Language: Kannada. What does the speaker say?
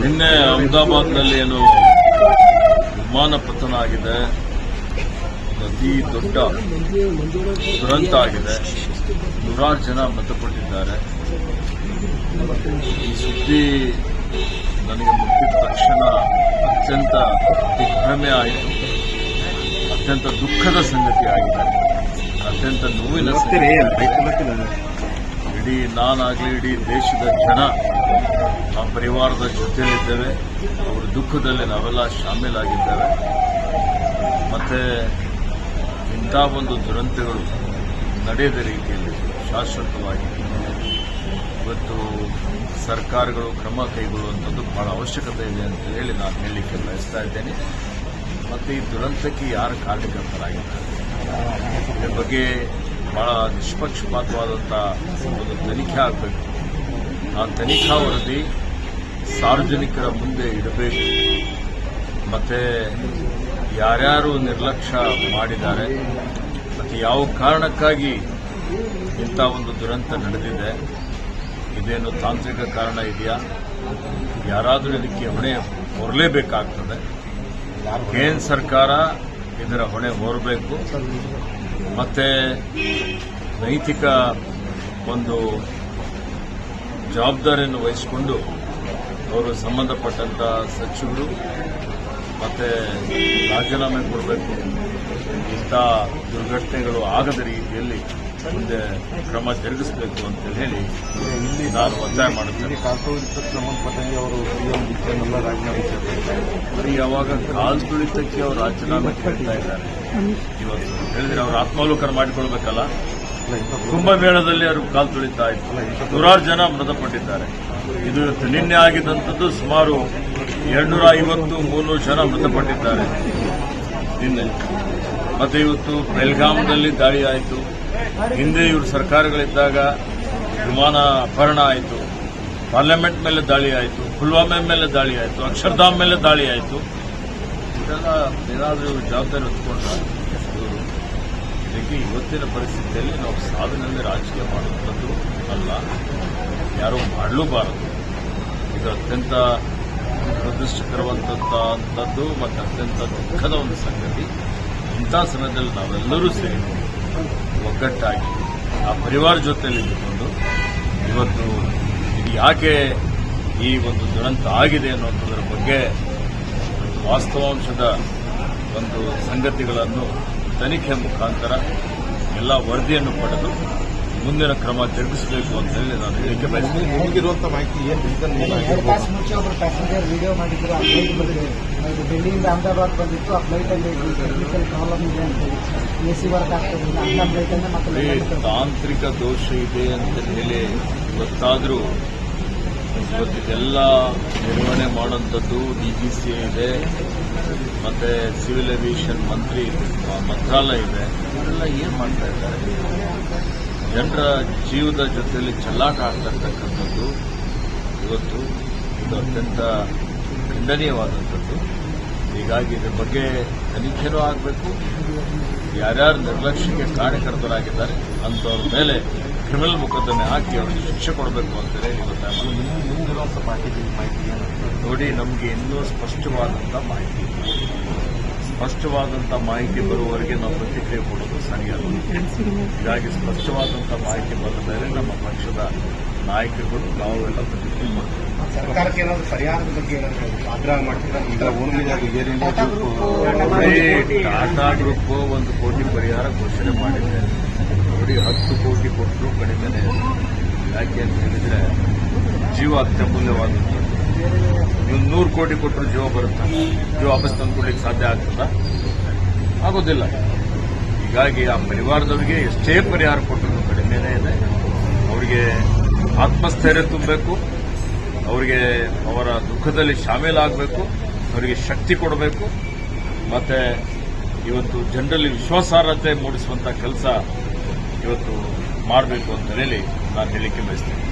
ನಿನ್ನೆ ಅಹಮದಾಬಾದ್ನಲ್ಲಿ ಏನು ವಿಮಾನ ಪತನ ಆಗಿದೆ. ಅತಿ ದೊಡ್ಡ ದುರಂತ ಆಗಿದೆ. ನೂರಾರು ಜನ ಮೃತಪಟ್ಟಿದ್ದಾರೆ. ಈ ಸುದ್ದಿ ನನಗೆ ಮುಟ್ಟಿದ ತಕ್ಷಣ ಅತ್ಯಂತ ದಿಗ್ಭ್ರಮೆ ಆಯಿತು. ಅತ್ಯಂತ ದುಃಖದ ಸಂಗತಿ ಆಗಿದೆ. ಅತ್ಯಂತ ನೋವಿನ. ಇಡೀ, ನಾನಾಗಲಿ ಇಡೀ ದೇಶದ ಜನ ಆ ಪರಿವಾರದ ಜೊತೆಯಲ್ಲಿದ್ದೇವೆ. ಅವರ ದುಃಖದಲ್ಲಿ ನಾವೆಲ್ಲ ಶಾಮೀಲಾಗಿದ್ದೇವೆ. ಮತ್ತೆ ಇಂಥ ಒಂದು ದುರಂತಗಳು ನಡೆಯದ ರೀತಿಯಲ್ಲಿ ಶಾಶ್ವತವಾಗಿ ಇವತ್ತು ಸರ್ಕಾರಗಳು ಕ್ರಮ ಕೈಗೊಳ್ಳುವಂಥದ್ದು ಬಹಳ ಅವಶ್ಯಕತೆ ಇದೆ ಅಂತ ಹೇಳಿ ನಾನು ಹೇಳಲಿಕ್ಕೆ ಬಯಸ್ತಾ ಇದ್ದೇನೆ. ಮತ್ತು ಈ ದುರಂತಕ್ಕೆ ಯಾರು ಕಾರಣಕರ್ತರಾಗಿದ್ದಾರೆ? ಇದರ ಬಗ್ಗೆ ಬಹಳ ನಿಷ್ಪಕ್ಷಪಾತವಾದಂಥ ಒಂದು ತನಿಖೆ ಆಗಬೇಕು. ಆ ತನಿಖಾ ವರದಿ ಸಾರ್ವಜನಿಕರ ಮುಂದೆ ಇಡಬೇಕು. ಮತ್ತೆ ಯಾರ್ಯಾರು ನಿರ್ಲಕ್ಷ್ಯ ಮಾಡಿದ್ದಾರೆ, ಮತ್ತು ಯಾವ ಕಾರಣಕ್ಕಾಗಿ ಇಂಥ ಒಂದು ದುರಂತ ನಡೆದಿದೆ, ಇದೇನು ತಾಂತ್ರಿಕ ಕಾರಣ ಇದೆಯಾ? ಯಾರಾದರೂ ಇದಕ್ಕೆ ಹೊಣೆ ಹೊರಲೇಬೇಕಾಗ್ತದೆ. ಕೇಂದ್ರ ಸರ್ಕಾರ ಇದರ ಹೊಣೆ ಹೊರಬೇಕು. ಮತ್ತೆ ನೈತಿಕ ಒಂದು ಜವಾಬ್ದಾರಿಯನ್ನು ವಹಿಸಿಕೊಂಡು ಅವರು ಸಂಬಂಧಪಟ್ಟಂತ ಸಚಿವರು ಮತ್ತೆ ರಾಜೀನಾಮೆ ಕೊಡಬೇಕು ಇಂಥ ದುರ್ಘಟನೆಗಳು ಆಗದ ರೀತಿಯಲ್ಲಿ ಮುಂದೆ ಕ್ರಮ ಜರುಗಿಸಬೇಕು ಅಂತ ಹೇಳಿ ಇಲ್ಲಿ ನಾನು ಒತ್ತಾಯ ಮಾಡುತ್ತೇನೆ. ಸಂಬಂಧಪಟ್ಟಂಗೆ ಅವರು ಸಿಎಂ ಡಿಸಿಎಂ ರಾಜೀನಾಮೆ ಬರೀ ಯಾವಾಗ ಕಾಲ್ ತುಳಿತಕ್ಕೆ ಅವರು ರಾಜೀನಾಮೆ ಕೇಳ್ತಾ ಇದ್ದಾರೆ. ಇವತ್ತು ಹೇಳಿದ್ರೆ ಅವರು ಆತ್ಮಾವಲೋಕನ ಮಾಡಿಕೊಳ್ಬೇಕಲ್ಲ? ಕುಂಭಮೇಳದಲ್ಲಿ ಅವರು ಕಾಲ್ ತುಳಿತಾ ಇತ್ತು ನೂರಾರು ಜನ ಮೃತಪಟ್ಟಿದ್ದಾರೆ. ಇದು ನಿನ್ನೆ ಆಗಿದ್ದಂಥದ್ದು ಸುಮಾರು ಎರಡ್ನೂರ ಐವತ್ತು ಮೂರು ಜನ ಮೃತಪಟ್ಟಿದ್ದಾರೆ. ನಿನ್ನೆ. ಮತ್ತೆ ಇವತ್ತು ಬೆಲ್ಗಾಮ್ನಲ್ಲಿ ದಾಳಿ ಆಯಿತು. ಹಿಂದೆ ಇವರು ಸರ್ಕಾರಗಳಿದ್ದಾಗ ವಿಮಾನ ಅಪಹರಣ ಆಯಿತು. ಪಾರ್ಲಿಮೆಂಟ್ ಮೇಲೆ ದಾಳಿ ಆಯಿತು. ಪುಲ್ವಾಮೆ ಮೇಲೆ ದಾಳಿ ಆಯಿತು. ಅಕ್ಷರಧಾಮ್ ಮೇಲೆ ದಾಳಿ ಆಯಿತು. ಇದೆಲ್ಲ ಏನಾದರೂ ಜವಾಬ್ದಾರಿ ಹೊತ್ಕೊಂಡ್ರೆ? ಇದಕ್ಕೆ ಇವತ್ತಿನ ಪರಿಸ್ಥಿತಿಯಲ್ಲಿ ನಾವು ಸಾಧನೆಯಲ್ಲಿ ರಾಜಕೀಯ ಮಾಡುವಂಥದ್ದು ಅಲ್ಲ. ಯಾರೂ ಮಾಡಲೂಬಾರದು. ಇದು ಅತ್ಯಂತ ದುರದೃಷ್ಟಕರವಂಥದ್ದು ಮತ್ತು ಅತ್ಯಂತ ದುಃಖದ ಒಂದು ಸಂಗತಿ. ಇಂಥ ಸಮಯದಲ್ಲಿ ನಾವೆಲ್ಲರೂ ಸೇರಿ ಒಗ್ಗಟ್ಟಾಗಿ ಆ ಪರಿವಾರ ಜೊತೆಯಲ್ಲಿ ಇದ್ದುಕೊಂಡು ಇವತ್ತು ಇದು ಯಾಕೆ ಈ ಒಂದು ದುರಂತ ಆಗಿದೆ ಅನ್ನುವಂಥದ್ರ ಬಗ್ಗೆ ವಾಸ್ತವಾಂಶದ ಒಂದು ಸಂಗತಿಗಳನ್ನು ತನಿಖೆ ಮುಖಾಂತರ ಎಲ್ಲ ವರದಿಯನ್ನು ಪಡೆದು ಮುಂದಿನ ಕ್ರಮ ಜರುಗಿಸಬೇಕು ಅಂತ ಹೇಳಿ ನಾನು ಹೇಳಿಕೆ ಬಯಸ್ತೀನಿ ನಿಮಗಿರುವಂತ ಮಾಹಿತಿ ಏನು ರೀಸನ್ ಮುಂಚೆ ಒಬ್ಬರು ಪ್ಯಾಸೆಂಜರ್ ವಿಡಿಯೋ ಮಾಡಿದ್ರು ಆ ಫ್ಲೈಟ್ ಬಂದಿದೆ. ಡೆಲ್ಲಿಯಿಂದ ಅಹಮದಾಬಾದ್ ಬಂದಿತ್ತು ಆ ಫ್ಲೈಟ್ ಅಲ್ಲಿ ಟೆಕ್ನಿಕಲ್ ಪ್ರಾಬ್ಲಮ್ ಇದೆ ಅಂತ ಹೇಳಿ. ಎ ಸಿ ವರ್ಕ್ ಆಗ್ತದೆ ಅಂತ ಫ್ಲೈಟ್ ಮತ್ತೆ ತಾಂತ್ರಿಕ ದೋಷ ಇದೆ ಅಂತ ಹೇಳಿ ಗೊತ್ತಾದರೂ ಇವತ್ತಿದೆಲ್ಲ ನಿರ್ವಹಣೆ ಮಾಡುವಂಥದ್ದು ಸಿ ಇದೆ ಮತ್ತೆ ಸಿವಿಲ್ ಏವಿಯೇಷನ್ ಮಂತ್ರಿ ಮಂತ್ರಾಲಯ ಇದೆ ಇವರೆಲ್ಲ ಏನು ಮಾಡ್ತಾ ಇದ್ದಾರೆ? ಜನರ ಜೀವದ ಜೊತೆಯಲ್ಲಿ ಚಲ್ಲಾಟ ಆಗ್ತಕ್ಕಂಥದ್ದು ಇರ್ತಕ್ಕಂಥದ್ದು ಇವತ್ತು ಇದು ಅತ್ಯಂತ ಖಂಡನೀಯವಾದಂಥದ್ದು. ಹೀಗಾಗಿ ಇದ್ರ ಬಗ್ಗೆ ತನಿಖೆನೂ ಆಗಬೇಕು. ಯಾರ್ಯಾರು ನಿರ್ಲಕ್ಷ್ಯಕ್ಕೆ ಕಾರ್ಯಕರ್ತರಾಗಿದ್ದಾರೆ ಅಂಥವ್ರ ಮೇಲೆ ಕ್ರಿಮಿನಲ್ ಮೊಕದ್ದಮೆ ಹಾಕಿ ಅವರಿಗೆ ಶಿಕ್ಷೆ ಕೊಡಬೇಕು ಅಂತ ಇವತ್ತು ಮಾಹಿತಿ ನೋಡಿ ನಮಗೆ ಇನ್ನೂ ಸ್ಪಷ್ಟವಾದಂಥ ಮಾಹಿತಿ. ಸ್ಪಷ್ಟವಾದಂಥ ಮಾಹಿತಿ ಬರುವವರೆಗೆ ನಾವು ಪ್ರತಿಕ್ರಿಯೆ ಕೊಡೋದು ಸರಿಯಲ್ಲ. ಹೀಗಾಗಿ ಸ್ಪಷ್ಟವಾದಂಥ ಮಾಹಿತಿ ಬಂದ ಮೇಲೆ ನಮ್ಮ ಪಕ್ಷದ ನಾಯಕರುಗಳು ನಾವೆಲ್ಲ ಪ್ರತಿಕ್ರಿಯೆ ಮಾಡ್ತೀವಿ. ಸರ್ಕಾರಕ್ಕೆ ಏನಾದರೂ ಪರಿಹಾರದ ಬಗ್ಗೆ ಆಗ್ರಹ ಟಾಟಾ ಗ್ರೂಪ್ ಒಂದು ಕೋಟಿ ಪರಿಹಾರ ಘೋಷಣೆ ಮಾಡಿದೆ. ನೋಡಿ ಹತ್ತು ಕೋಟಿ ಕೊಟ್ಟರು ಕಡಿಮೆ ಯಾಕೆ ಅಂತ ಹೇಳಿದ್ರೆ ಜೀವ ಅತ್ಯಮೂಲ್ಯವಾದದ್ದು ನೀವು ನೂರು ಕೋಟಿ ಕೊಟ್ಟರು ಜೀವ ಬರುತ್ತಾ? ಜೀವ ವಾಪಸ್ ತಂದುಕೊಡ್ಲಿಕ್ಕೆ ಸಾಧ್ಯ ಆಗ್ತದಾ? ಆಗೋದಿಲ್ಲ. ಹೀಗಾಗಿ ಆ ಪರಿವಾರದವರಿಗೆ ಎಷ್ಟೇ ಪರಿಹಾರ ಕೊಟ್ಟರು ಕಡಿಮೆನೇ ಇದೆ. ಅವರಿಗೆ ಆತ್ಮಸ್ಥೈರ್ಯ ತುಂಬಬೇಕು. ಅವರಿಗೆ ಅವರ ದುಃಖದಲ್ಲಿ ಶಾಮೀಲಾಗಬೇಕು ಅವರಿಗೆ ಶಕ್ತಿ ಕೊಡಬೇಕು. ಮತ್ತೆ ಇವತ್ತು ಜನರಲ್ಲಿ ವಿಶ್ವಾಸಾರ್ಹತೆ ಮೂಡಿಸುವಂತ ಕೆಲಸ ಇವತ್ತು ಮಾಡಬೇಕು ಅಂತ ಹೇಳಿ ನಾನು ಹೇಳಿಕೆ ಬಯಸ್ತೇನೆ.